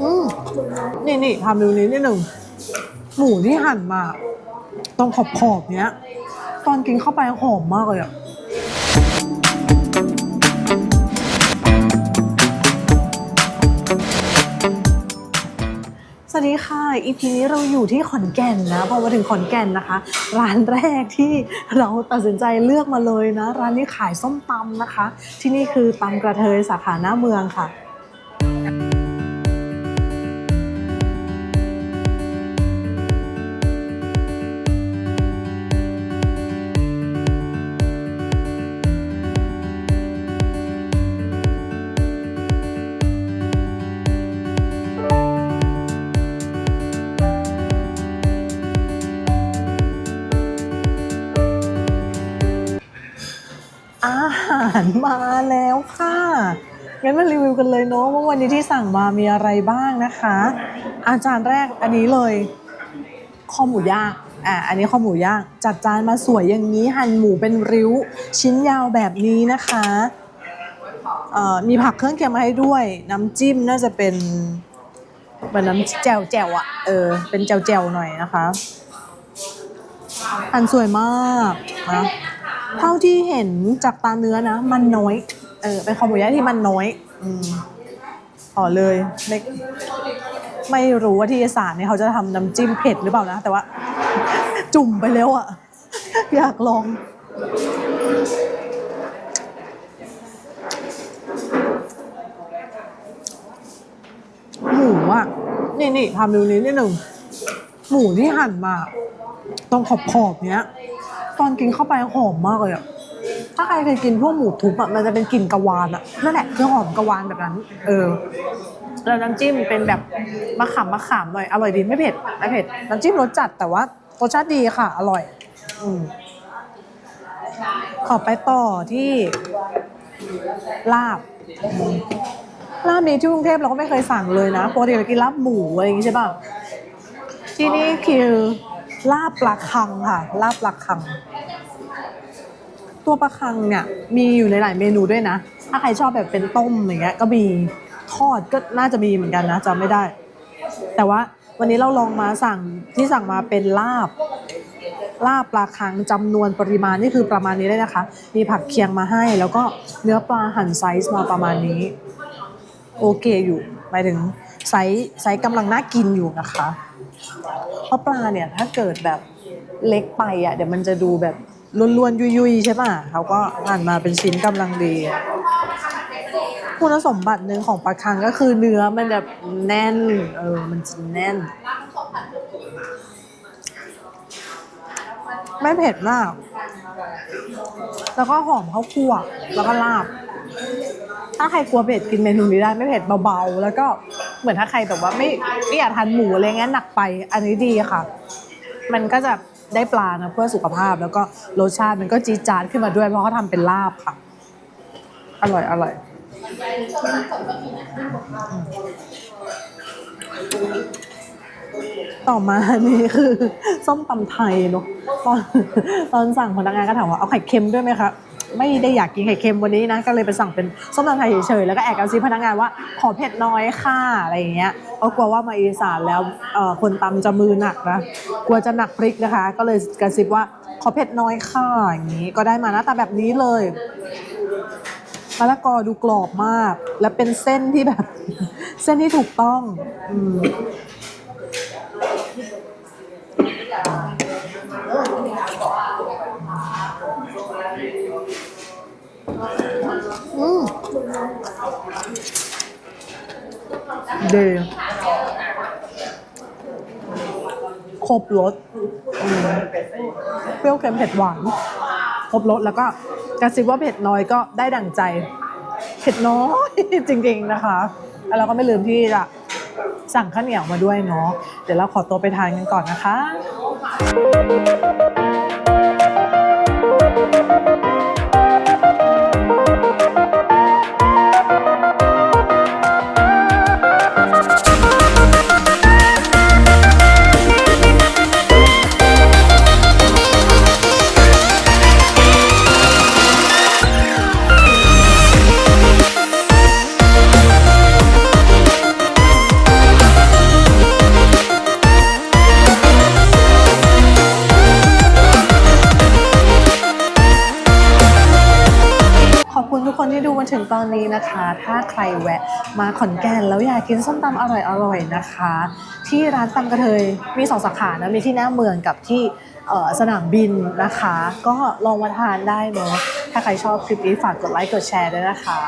อืมนี่นี่ทำดูนี้นิดหนึ่ง หมูที่หั่นมา ตรงขอบขอบเนี้ย ตอนกินเข้าไปหอมมากเลยอะสวัสดีค่ะ อีพีนี้เราอยู่ที่ขอนแก่นนะ พอมาถึงขอนแก่นนะคะ ร้านแรกที่เราตัดสินใจเลือกมาเลยนะ ร้านนี้ขายส้มตำนะคะ ที่นี่คือตำกระเทยสาขาหน้าเมืองค่ะารมาแล้วค่ะ งั้นมารีวิวกันเลยเนาะว่าวันนี้ที่สั่งมามีอะไรบ้างนะคะ อาจารย์แรกอันนี้เลยข้อหมูย่าง อะอันนี้ข้อหมูย่าง จัดจานมาสวยอย่างนี้หั่นหมูเป็นริ้ว ชิ้นยาวแบบนี้นะคะเอ่อมีผักเครื่องเคียงมาให้ด้วย น้ำจิ้มน่าจะเป็นเหมือนน้ำแจ่วแจ่วอะ เออ เป็นแจ่วแจ่วหน่อยนะคะ หั่นสวยมากนะ เท่าที่เห็นจากตาเนื้อนะ มันน้อย เออเป็นคอหมูย่างที่มันน้อย อืมต่อเลยไม่ไม่รู้ว่าที่อีสานเนี่ยเขาจะทำน้ำจิ้มเผ็ดหรือเปล่านะ แต่ว่า จุ่มไปแล้วอะอยากลอง หมูอะนี่นี่ทำดูนี้นิดหนึ่งหมูที่หั่นมาตรงขอบขอบเนี้ย ตอนกินเข้าไปหอมมากเลยอะถ้าใครเคยกินพวกหมูทุบอะมันจะเป็นกลิ่นกะวานอะนั่นแหละคือหอมกะวานแบบนั้น เออแล้วน้ำจิ้มเป็นแบบมะขามมะขามหน่อยอร่อยดีไม่เผ็ดไม่เผ็ดน้ำจิ้มรสจัดแต่ว่ารสชาติดีค่ะ อร่อยอืมขอไปต่อที่ลาบลาบนี้ที่กรุงเทพเราก็ไม่เคยสั่งเลยนะปกติเรากินลาบหมูอะไรอย่างงี้ใช่ป่ะที่นี่คือลาบปลาคังค่ะ ลาบปลาคัง ตัวปลาคังเนี่ยมีอยู่ในหลายเมนูด้วยนะ ถ้าใครชอบแบบเป็นต้มอย่างเงี้ยก็มีทอดก็น่าจะมีเหมือนกันนะจำไม่ได้ แต่ว่าวันนี้เราลองมาสั่งที่สั่งมาเป็นลาบ ลาบปลาคังจำนวนปริมาณนี่คือประมาณนี้เลยนะคะ มีผักเคียงมาให้ แล้วก็เนื้อปลาหั่นไซส์มาประมาณนี้ โอเคอยู่หมายถึงไซส์ไซส์กำลังน่ากินอยู่นะคะเพราะปลาเนี่ยถ้าเกิดแบบเล็กไปอะเดี๋ยวมันจะดูแบบ ล้วนๆ ยุยๆ ใช่ป่ะเขาก็หั่นมาเป็นชิ้นกำลังดี คุณสมบัติหนึ่งของปลาคังก็คือเนื้อมันแบบแน่น เออ มันจะแน่น ไม่เผ็ดมาก แล้วก็หอมข้าวคั่ว แล้วก็ลาบ ถ้าใครกลัวเผ็ดกินเมนูนี้ได้ไม่เผ็ดเบาๆ แล้วก็เหมือนถ้าใครแบบว่าไม่ไม่อยากทานหมูอะไรเงี้ยหนักไป อันนี้ดีค่ะ มันก็จะ ได้ปลานะเพื่อสุขภาพแล้วก็รสชาติมันก็จี๊ดจ๊าดขึ้นมาด้วย เพราะเขาทำเป็นลาบค่ะ อร่อยอร่อยต่อมานี่คือ ส้มตำไทยเนาะตอนตอนสั่งพนักงานก็ถามว่าเอาไข่เค็มด้วยไหมคะ ไม่ได้อยากกินไข่เค็มวันนี้นะก็เลยไปสั่งเป็นส้มตำไทยเฉยๆแล้วก็แอบกระซิบพนักงานว่าขอเผ็ดน้อยค่ะอะไรอย่างเงี้ยเพราะกลัวว่ามาอีสานแล้วคนตำจะมือหนักนะกลัวจะหนักพริกนะคะ ก็เลยกระซิบว่าขอเผ็ดน้อยค่ะอย่างนี้ก็ได้มาหน้าตาแบบนี้เลยมะละกอดูกรอบมาก และเป็นเส้นที่แบบ เส้นที่ถูกต้องอื ดีครบรสเปรี้ยวเค็มเผ็ดหวาน ครบรสแล้วก็กระซิบว่าเผ็ดน้อยก็ได้ดั่งใจ เผ็ดน้อย จริง ๆนะคะแล้วเราก็ไม่ลืมที่จะสั่งข้าวเหนียวมาด้วยเนาะเดี๋ยวเราขอตัวไปทานกันก่อนนะคะ ถึงตอนนี้นะคะ ถ้าใครแวะมาขอนแก่นแล้วอยากกินส้มตำอร่อยๆนะคะ ที่ร้านตำกระเทยมีสองสาขานะมีที่หน้าเมืองกับที่สนามบินนะคะ ก็ลองมาทานได้เนาะถ้าใครชอบคลิปนี้ฝากกดไลค์กดแชร์ด้วยนะคะ